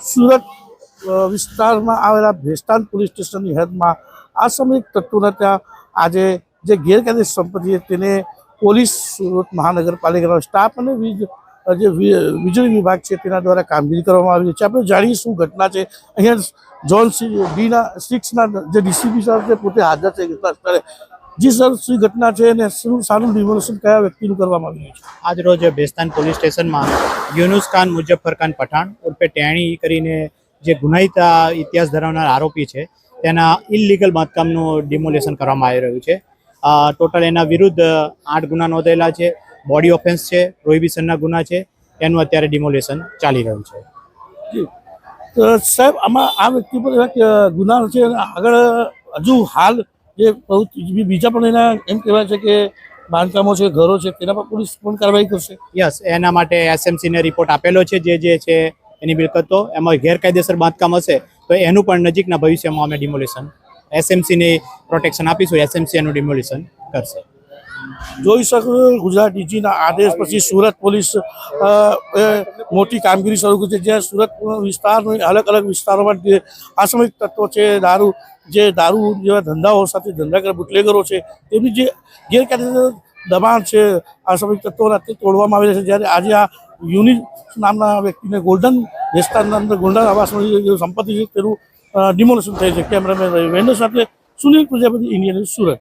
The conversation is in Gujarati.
સુરત વિસ્તારમાં આવેલા ભેસ્તાન પોલીસ સ્ટેશનની હદમાં અસામયિક તત્વોના ત્યાં આજે જે ગેરકાયદેસર સંપત્તિ તેને પોલીસ, સુરત મહાનગરપાલિકાનો સ્ટાફ અને વીજ જે વીજળી વિભાગ છે તેના દ્વારા કામગીરી કરવામાં આવી છે. આપણે જાણીએ શું ઘટના છે. અહીંયા ઝોન ડીના સિક્સના જે ડીસીપી સાહેબ પોતે હાજર છે. ઘટના સ્થળે જી સર શું ઘટના છે અને શું સારું ડિમોલેશન કયા વ્યક્તિનું કરવામાં આવ્યું છે? આજ રોજ બેસ્તાન પોલીસ સ્ટેશનમાં યુનુસ ખાન મુજફ્ફર ખાન પઠાણ ઉર્ફે ટેણી કરીને જે ગુનાહિત ઇતિહાસ ધરાવનાર આરોપી છે તેના ઇલીગલ બાંધકામનું ડિમોલેશન કરવામાં આવી રહ્યું છે. ટોટલ એના વિરુદ્ધ આઠ ગુના નોંધાયેલા છે બોડી ઓફેન્સ છે પ્રોહિબિશનના ગુના છે એનું અત્યારે ડિમોલેશન ચાલી રહ્યું છે. તો સાહેબ આમાં આ વ્યક્તિ પર ગુના છે આગળ હજુ હાલ જે બહુ બીજા પણ એના એમ કહેવાય છે કે બાંધકામો છે ઘરો છે તેના પર પોલીસ પણ કાર્યવાહી કરશે. યસ એના માટે એસએમસીને રિપોર્ટ આપેલો છે જે જે છે એની મિલકતો એમાં ગેરકાયદેસર બાંધકામ હશે તો એનું પણ નજીકના ભવિષ્યમાં અમે ડિમોલેશન એસએમસીને પ્રોટેક્શન આપીશું એસએમસી એનું ડિમોલેશન કરશે. જોઈ શકો ગુજરાત ડીજીના આદેશ પછી સુરત પોલીસ મોટી કામગીરી શરૂ કરી છે જ્યાં સુરત વિસ્તારની અલગ અલગ વિસ્તારોમાં જે અસામયિક તત્વો છે દારૂ જે દારૂ જેવા ધંધાઓ સાથે ધંધા કરે, બુટલેગરો છે, તેમની જે ગેરકાયદેસર દબાણ છે અસામયિક તત્વોના તે તોડવામાં આવેલા છે. જ્યારે આજે આ યુનિટ નામના વ્યક્તિને ગોલ્ડન વિસ્તારના અંદર ગોલ્ડન આવાસમાં જે સંપત્તિ છે, તેનું ડિમોલેશન થયું છે. કેમેરામેન રવિ વેન્ડર સાથે સુનિલ પ્રજાપતિ ઇન્ડિયન સુરત.